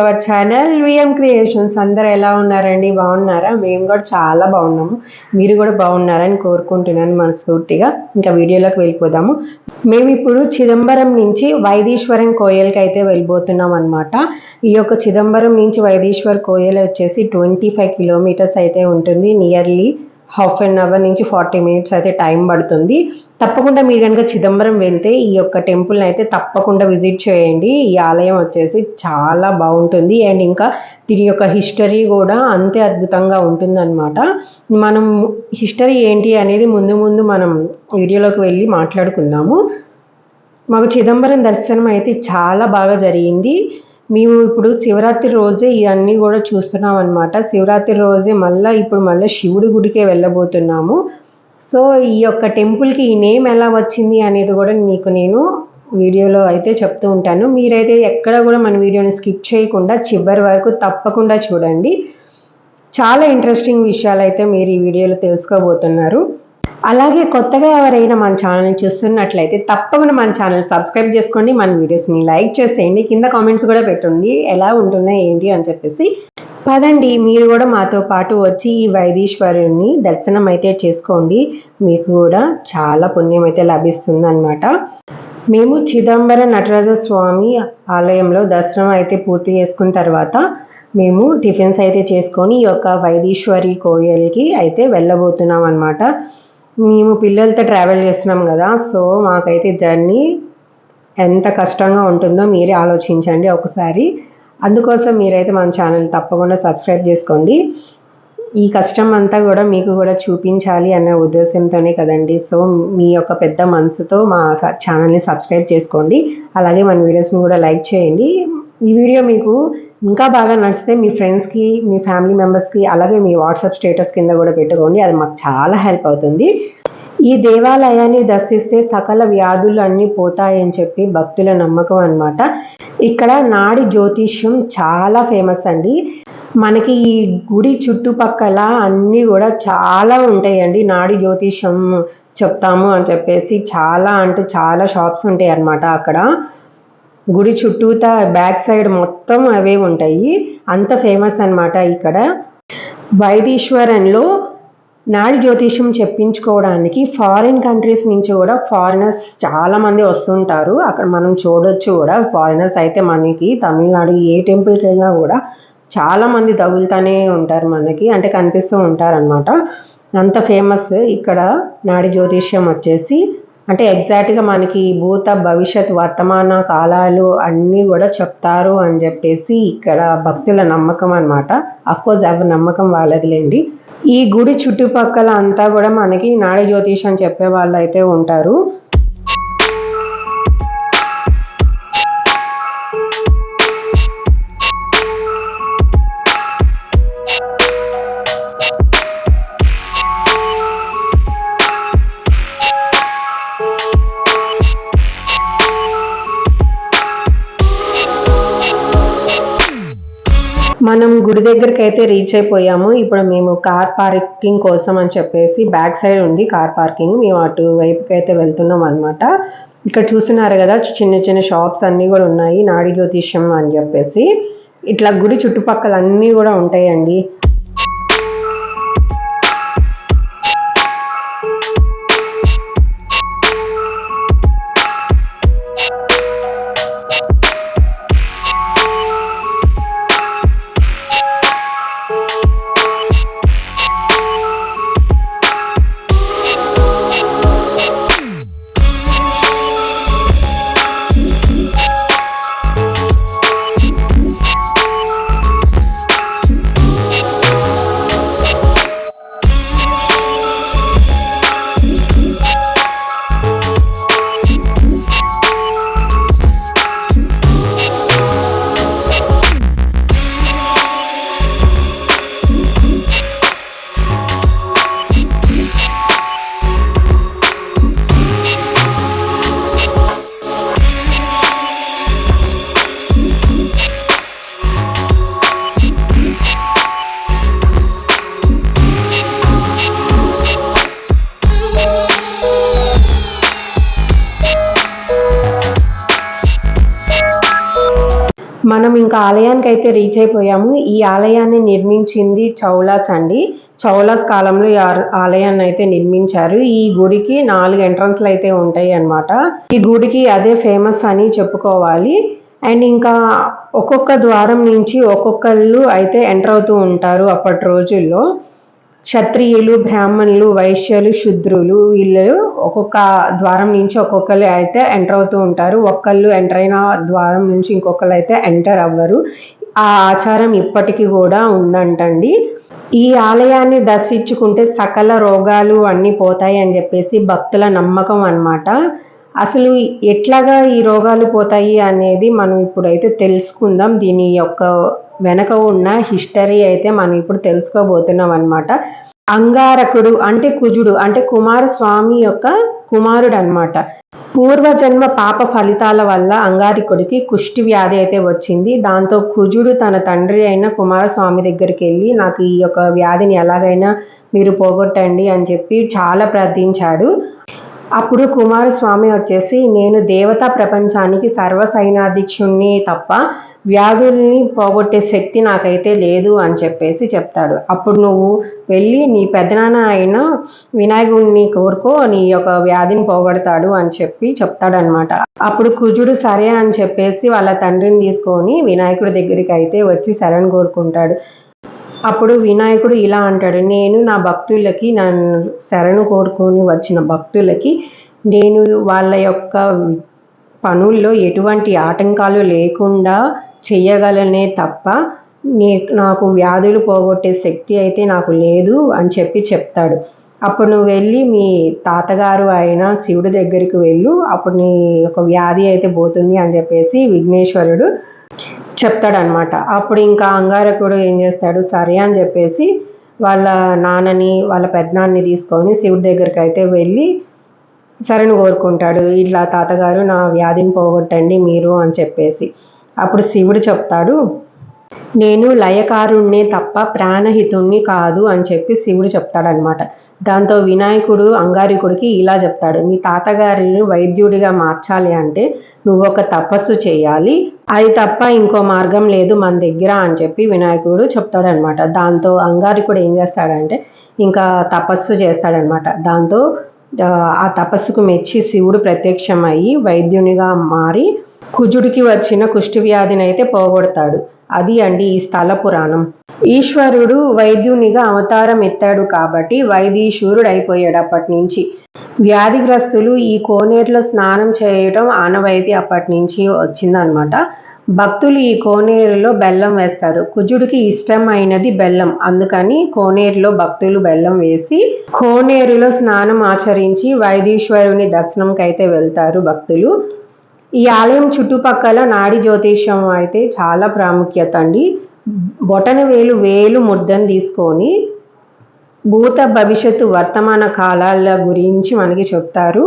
Our channel VM creations అందరు ఎలా ఉన్నారండి? బాగున్నారా? మేము కూడా చాలా బాగున్నాము. మీరు కూడా బాగున్నారని కోరుకుంటున్నాను మనస్ఫూర్తిగా. ఇంకా వీడియోలోకి వెళ్ళిపోదాము. మేము ఇప్పుడు చిదంబరం నుంచి వైదీశ్వరం కోయల్కి అయితే వెళ్ళిపోతున్నాం అనమాట ఈ యొక్క చిదంబరం నుంచి వైదీశ్వర్ కోయల్ వచ్చేసి ట్వంటీ ఫైవ్ కిలోమీటర్స్ అయితే ఉంటుంది. నియర్లీ హాఫ్ అన్ అవర్ నుంచి ఫార్టీ మినిట్స్ అయితే టైం పడుతుంది. తప్పకుండా మీరు కనుక చిదంబరం వెళ్తే ఈ యొక్క టెంపుల్ని అయితే తప్పకుండా విజిట్ చేయండి. ఈ ఆలయం వచ్చేసి చాలా బాగుంటుంది. అండ్ ఇంకా దీని యొక్క హిస్టరీ కూడా అంతే అద్భుతంగా ఉంటుందన్నమాట. మనం హిస్టరీ ఏంటి అనేది ముందు ముందు మనం వీడియోలోకి వెళ్ళి మాట్లాడుకుందాము. మాకు చిదంబరం దర్శనం అయితే చాలా బాగా జరిగింది. మేము ఇప్పుడు శివరాత్రి రోజే ఇవన్నీ కూడా చూస్తున్నాం అనమాట శివరాత్రి రోజే మళ్ళీ ఇప్పుడు మళ్ళీ శివుడి గుడికే వెళ్ళబోతున్నాము. సో ఈ యొక్క టెంపుల్కి ఈ నేమ్ ఎలా వచ్చింది అనేది కూడా మీకు నేను వీడియోలో అయితే చెప్తూ ఉంటాను. మీరైతే ఎక్కడ కూడా మన వీడియోని స్కిప్ చేయకుండా చివరి వరకు తప్పకుండా చూడండి. చాలా ఇంట్రెస్టింగ్ విషయాలు అయితే మీరు ఈ వీడియోలో తెలుసుకోబోతున్నారు. అలాగే కొత్తగా ఎవరైనా మన ఛానల్ని చూస్తున్నట్లయితే తప్పకుండా మన ఛానల్ సబ్స్క్రైబ్ చేసుకోండి మన వీడియోస్ని లైక్ చేసేయండి కింద కామెంట్స్ కూడా పెట్టండి ఎలా ఉంటున్నాయి ఏంటి అని చెప్పేసి. పదండి మీరు కూడా మాతో పాటు వచ్చి ఈ వైదీశ్వరుని దర్శనం అయితే చేసుకోండి మీకు కూడా చాలా పుణ్యం అయితే లభిస్తుంది అనమాట మేము చిదంబర నటరాజ స్వామి ఆలయంలో దర్శనం అయితే పూర్తి చేసుకున్న తర్వాత మేము టిఫిన్స్ అయితే చేసుకొని ఈ యొక్క వైదీశ్వరి కోయల్కి అయితే వెళ్ళబోతున్నాం అనమాట మేము పిల్లలతో ట్రావెల్ చేస్తున్నాం కదా సో మాకైతే జర్నీ ఎంత కష్టంగా ఉంటుందో మీరే ఆలోచించండి ఒకసారి. అందుకోసం మీరైతే మన ఛానల్ తప్పకుండా సబ్స్క్రైబ్ చేసుకోండి. ఈ కష్టం అంతా కూడా మీకు కూడా చూపించాలి అన్న ఉద్దేశంతోనే కదండి. సో మీ యొక్క పెద్ద మనసుతో మా ఛానల్ని సబ్స్క్రైబ్ చేసుకోండి. అలాగే మన వీడియోస్ని కూడా లైక్ చేయండి. ఈ వీడియో మీకు ఇంకా బాగా నచ్చితే మీ ఫ్రెండ్స్కి మీ ఫ్యామిలీ మెంబర్స్కి అలాగే మీ వాట్సాప్ స్టేటస్ కింద కూడా పెట్టుకోండి. అది మాకు చాలా హెల్ప్ అవుతుంది. ఈ దేవాలయాన్ని దర్శిస్తే సకల వ్యాధులు అన్నీ పోతాయని చెప్పి భక్తుల నమ్మకం అనమాట ఇక్కడ నాడి జ్యోతిష్యం చాలా ఫేమస్ అండి. మనకి ఈ గుడి చుట్టుపక్కల అన్నీ కూడా చాలా ఉంటాయండి. నాడి జ్యోతిష్యం చెప్తాము అని చెప్పేసి చాలా అంటే చాలా షాప్స్ ఉంటాయి అన్నమాట అక్కడ. గుడి చుట్టూతా బ్యాక్ సైడ్ మొత్తం అవే ఉంటాయి. అంత ఫేమస్ అనమాట ఇక్కడ. వైదీశ్వరంలో నాడి జ్యోతిష్యం చెప్పించుకోవడానికి ఫారిన్ కంట్రీస్ నుంచి కూడా ఫారినర్స్ చాలామంది వస్తుంటారు. అక్కడ మనం చూడొచ్చు కూడా. ఫారినర్స్ అయితే మనకి తమిళనాడు ఏ టెంపుల్కి వెళ్ళినా కూడా చాలామంది తగులుతూనే ఉంటారు మనకి. అంటే కనిపిస్తూ ఉంటారనమాట అంత ఫేమస్ ఇక్కడ నాడి జ్యోతిష్యం వచ్చేసి. అంటే ఎగ్జాక్ట్గా మనకి భూత భవిష్యత్ వర్తమాన కాలాలు అన్నీ కూడా చెప్తారు అని చెప్పేసి ఇక్కడ భక్తుల నమ్మకం అనమాట కోర్స్ ఎవరి నమ్మకం వాళ్ళదిలేండి ఈ గుడి చుట్టుపక్కల అంతా కూడా మనకి నాడి జ్యోతిషం చెప్పే వాళ్ళు అయితే ఉంటారు. గుడి దగ్గరికి అయితే రీచ్ అయిపోయాము. ఇప్పుడు మేము కార్ పార్కింగ్ కోసం అని చెప్పేసి బ్యాక్ సైడ్ ఉంది కార్ పార్కింగ్ మేము అటు వైపుకి అయితే వెళ్తున్నాం అనమాట ఇక్కడ చూస్తున్నారు కదా చిన్న చిన్న షాప్స్ అన్నీ కూడా ఉన్నాయి నాడి జ్యోతిష్యం అని చెప్పేసి. ఇట్లా గుడి చుట్టుపక్కల అన్నీ కూడా ఉంటాయండి. మనం ఇంకా ఆలయానికి అయితే రీచ్ అయిపోయాము. ఈ ఆలయాన్ని నిర్మించింది చౌలాస్ అండి. చౌలాస్ కాలంలో ఈ ఆలయాన్ని అయితే నిర్మించారు. ఈ గుడికి నాలుగు ఎంట్రన్స్లు అయితే ఉంటాయి అన్నమాట. ఈ గుడికి అదే ఫేమస్ అని చెప్పుకోవాలి. అండ్ ఇంకా ఒక్కొక్క ద్వారం నుంచి ఒక్కొక్కళ్ళు అయితే ఎంటర్ అవుతూ ఉంటారు అప్పటి రోజుల్లో. క్షత్రియులు బ్రాహ్మణులు వైశ్యులు శుద్రులు వీళ్ళు ఒక్కొక్క ద్వారం నుంచి ఒక్కొక్కరు అయితే ఎంటర్ అవుతూ ఉంటారు. ఒక్కళ్ళు ఎంటర్ అయిన ద్వారం నుంచి ఇంకొకళ్ళు అయితే ఎంటర్ అవ్వరు. ఆ ఆచారం ఇప్పటికీ కూడా ఉందంటండి. ఈ ఆలయాన్ని దర్శించుకుంటే సకల రోగాలు అన్నీ పోతాయి అని చెప్పేసి భక్తుల నమ్మకం అన్నమాట. అసలు ఎట్లాగా ఈ రోగాలు పోతాయి అనేది మనం ఇప్పుడైతే తెలుసుకుందాం. దీని యొక్క వెనక ఉన్న హిస్టరీ అయితే మనం ఇప్పుడు తెలుసుకోబోతున్నాం అన్నమాట. అంగారకుడు అంటే కుజుడు అంటే కుమారస్వామి యొక్క కుమారుడు అన్నమాట పూర్వజన్మ పాప ఫలితాల వల్ల అంగారికుడికి కుష్టి వ్యాధి అయితే వచ్చింది. దాంతో కుజుడు తన తండ్రి అయిన కుమారస్వామి దగ్గరికి వెళ్ళి నాకు ఈ యొక్క వ్యాధిని ఎలాగైనా మీరు పోగొట్టండి అని చెప్పి చాలా ప్రార్థించాడు. అప్పుడు కుమారస్వామి వచ్చేసి నేను దేవతా ప్రపంచానికి సర్వసైనాధ్యక్షుణ్ణి తప్ప వ్యాధుల్ని పోగొట్టే శక్తి నాకైతే లేదు అని చెప్పేసి చెప్తాడు. అప్పుడు నువ్వు వెళ్ళి నీ పెద్దనాన్న ఆయన వినాయకుడిని కోరుకో నీ యొక్క వ్యాధిని పోగొడతాడు అని చెప్పి చెప్తాడనమాట అప్పుడు కుజుడు సరే అని చెప్పేసి వాళ్ళ తండ్రిని తీసుకొని వినాయకుడి దగ్గరికి అయితే వచ్చి శరణ్ కోరుకుంటాడు. అప్పుడు వినాయకుడు ఇలా అంటాడు నేను నా భక్తులకి నన్ను శరణు కోరుకొని వచ్చిన భక్తులకి నేను వాళ్ళ యొక్క పనుల్లో ఎటువంటి ఆటంకాలు లేకుండా చెయ్యగలనే తప్ప నీ నాకు వ్యాధులు పోగొట్టే శక్తి అయితే నాకు లేదు అని చెప్పి చెప్తాడు. అప్పుడు నువ్వు వెళ్ళి మీ తాతగారు అయిన శివుడి దగ్గరికి వెళ్ళు అప్పుడు నీ యొక్క వ్యాధి అయితే పోతుంది అని చెప్పేసి విఘ్నేశ్వరుడు చెప్తాడనమాట. అప్పుడు ఇంకా అంగారకుడు ఏం చేస్తాడు సరే అని చెప్పేసి వాళ్ళ నాన్నని వాళ్ళ పెద్దనాన్ని తీసుకొని శివుడి దగ్గరికి అయితే వెళ్ళి సరేను కోరుకుంటాడు ఇట్లా తాతగారు నా వ్యాధిని పోగొట్టండి మీరు అని చెప్పేసి. అప్పుడు శివుడు చెప్తాడు నేను లయకారుణ్ణే తప్ప ప్రాణహితుణ్ణి కాదు అని చెప్పి శివుడు చెప్తాడనమాట. దాంతో వినాయకుడు అంగారికుడికి ఇలా చెప్తాడు మీ తాతగారిని వైద్యుడిగా మార్చాలి అంటే నువ్వు ఒక తపస్సు చేయాలి. అది తప్ప ఇంకో మార్గం లేదు మన దగ్గర అని చెప్పి వినాయకుడు చెప్తాడనమాట. దాంతో అంగారికుడు ఏం చేస్తాడంటే ఇంకా తపస్సు చేస్తాడనమాట. దాంతో ఆ, ఆ తపస్సుకు మెచ్చి శివుడు ప్రత్యక్షమయ్యి వైద్యునిగా మారి కుజుడికి వచ్చిన కుష్టి వ్యాధిని అయితే పోగొడతాడు. అది అండి ఈ స్థల పురాణం. ఈశ్వరుడు వైద్యునిగా అవతారం ఎత్తాడు కాబట్టి వైదీశ్వరుడు అయిపోయాడు అప్పటి నుంచి. వ్యాధిగ్రస్తులు ఈ కోనేరులో స్నానం చేయటం ఆనవాయితీ అప్పటి నుంచి వచ్చిందనమాట భక్తులు ఈ కోనేరులో బెల్లం వేస్తారు. కుజుడికి ఇష్టమైనది బెల్లం. అందుకని కోనేరులో భక్తులు బెల్లం వేసి కోనేరులో స్నానం ఆచరించి వైదీశ్వరుని దర్శనంకైతే వెళ్తారు భక్తులు. ఈ ఆలయం చుట్టుపక్కల నాడి జ్యోతిష్యం అయితే చాలా ప్రాముఖ్యత అండి. బొటన వేలు వేలు ముద్దను తీసుకొని భూత భవిష్యత్తు వర్తమాన కాలాల గురించి మనకి చెప్తారు.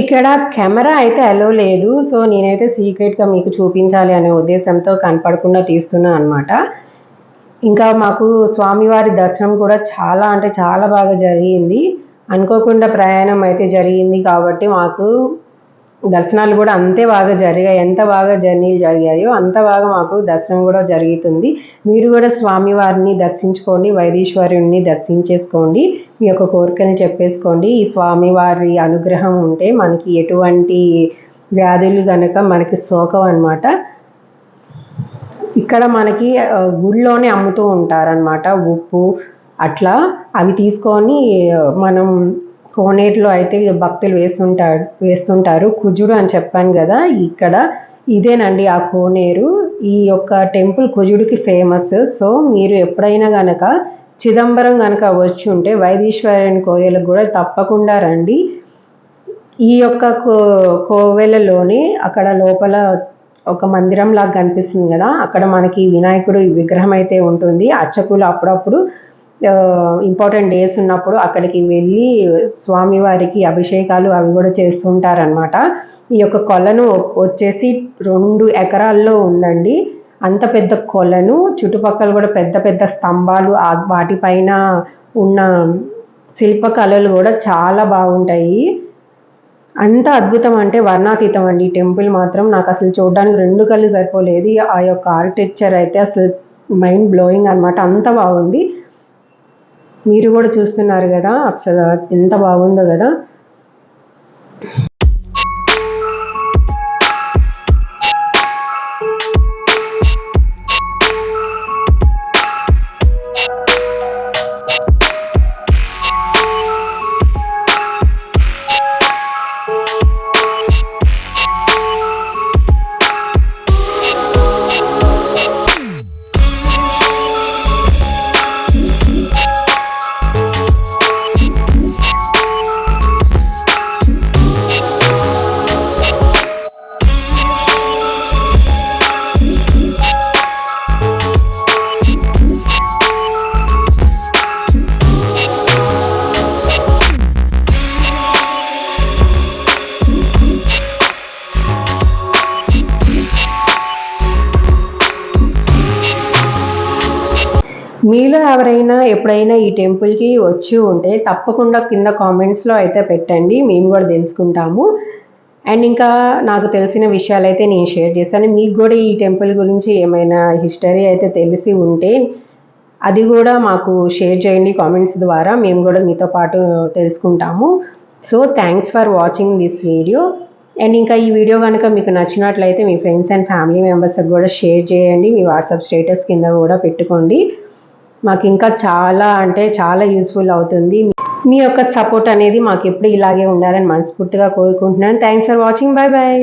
ఇక్కడ కెమెరా అయితే అలో లేదు. సో నేనైతే సీక్రెట్గా మీకు చూపించాలి అనే ఉద్దేశంతో కనపడకుండా తీస్తున్నాను అనమాట ఇంకా మాకు స్వామివారి దర్శనం కూడా చాలా అంటే చాలా బాగా జరిగింది. అనుకోకుండా ప్రయాణం అయితే జరిగింది కాబట్టి మాకు దర్శనాలు కూడా అంతే బాగా జరిగాయి. ఎంత బాగా జర్నీలు జరిగాయో అంత బాగా మాకు దర్శనం కూడా జరుగుతుంది. మీరు కూడా స్వామివారిని దర్శించుకోండి వైదీశ్వరుణ్ణి దర్శించేసుకోండి. మీ యొక్క కోరికని చెప్పేసుకోండి. ఈ స్వామివారి అనుగ్రహం ఉంటే మనకి ఎటువంటి వ్యాధులు కనుక మనకి సోకం అనమాట ఇక్కడ మనకి గుడిలోనే అమ్ముతూ ఉంటారనమాట ఉప్పు అట్లా. అవి తీసుకొని మనం కోనేరులో అయితే భక్తులు వేస్తుంటారు వేస్తుంటారు. కుజుడు అని చెప్పాను కదా ఇక్కడ ఇదేనండి ఆ కోనేరు. ఈ యొక్క టెంపుల్ కుజుడికి ఫేమస్. సో మీరు ఎప్పుడైనా గనక చిదంబరం కనుక వచ్చి ఉంటే వైదీశ్వరుని కోయలకు కూడా తప్పకుండా రండి. ఈ యొక్క కో కోవెలలోనే అక్కడ లోపల ఒక మందిరం లాగా కనిపిస్తుంది కదా అక్కడ మనకి వినాయకుడు విగ్రహం అయితే ఉంటుంది. అర్చకులు అప్పుడప్పుడు ఇంపార్టెంట్ డేస్ ఉన్నప్పుడు అక్కడికి వెళ్ళి స్వామివారికి అభిషేకాలు అవి కూడా చేస్తుంటారనమాట ఈ యొక్క కొలను వచ్చేసి రెండు ఎకరాల్లో ఉందండి. అంత పెద్ద కొలను చుట్టుపక్కల కూడా పెద్ద పెద్ద స్తంభాలు వాటిపైన ఉన్న శిల్పకళలు కూడా చాలా బాగుంటాయి. అంత అద్భుతం అంటే వర్ణాతీతం అండి. టెంపుల్ మాత్రం నాకు అసలు చూడడానికి రెండు కళ్ళు సరిపోలేదు. ఆ యొక్క ఆర్కిటెక్చర్ అయితే అసలు మైండ్ బ్లోయింగ్ అనమాట అంత బాగుంది. మీరు కూడా చూస్తున్నారు కదా అసలు ఎంత బాగుందో కదా. మీలో ఎవరైనా ఎప్పుడైనా ఈ టెంపుల్కి వచ్చి ఉంటే తప్పకుండా కింద కామెంట్స్లో అయితే పెట్టండి మేము కూడా తెలుసుకుంటాము. అండ్ ఇంకా నాకు తెలిసిన విషయాలు అయితే నేను షేర్ చేస్తాను. మీకు కూడా ఈ టెంపుల్ గురించి ఏమైనా హిస్టరీ అయితే తెలిసి ఉంటే అది కూడా మాకు షేర్ చేయండి కామెంట్స్ ద్వారా. మేము కూడా మీతో పాటు తెలుసుకుంటాము. So thanks for watching this video and ఇంకా ఈ వీడియో కనుక మీకు నచ్చినట్లయితే మీ ఫ్రెండ్స్ అండ్ ఫ్యామిలీ మెంబర్స్కి కూడా షేర్ చేయండి. మీ వాట్సాప్ స్టేటస్ కింద కూడా పెట్టుకోండి. మాకు ఇంకా చాలా అంటే చాలా యూస్ఫుల్ అవుతుంది. మీ యొక్క సపోర్ట్ అనేది మాకు ఎప్పుడు ఇలాగే ఉండాలని మనస్ఫూర్తిగా కోరుకుంటున్నాను. Thanks for watching bye bye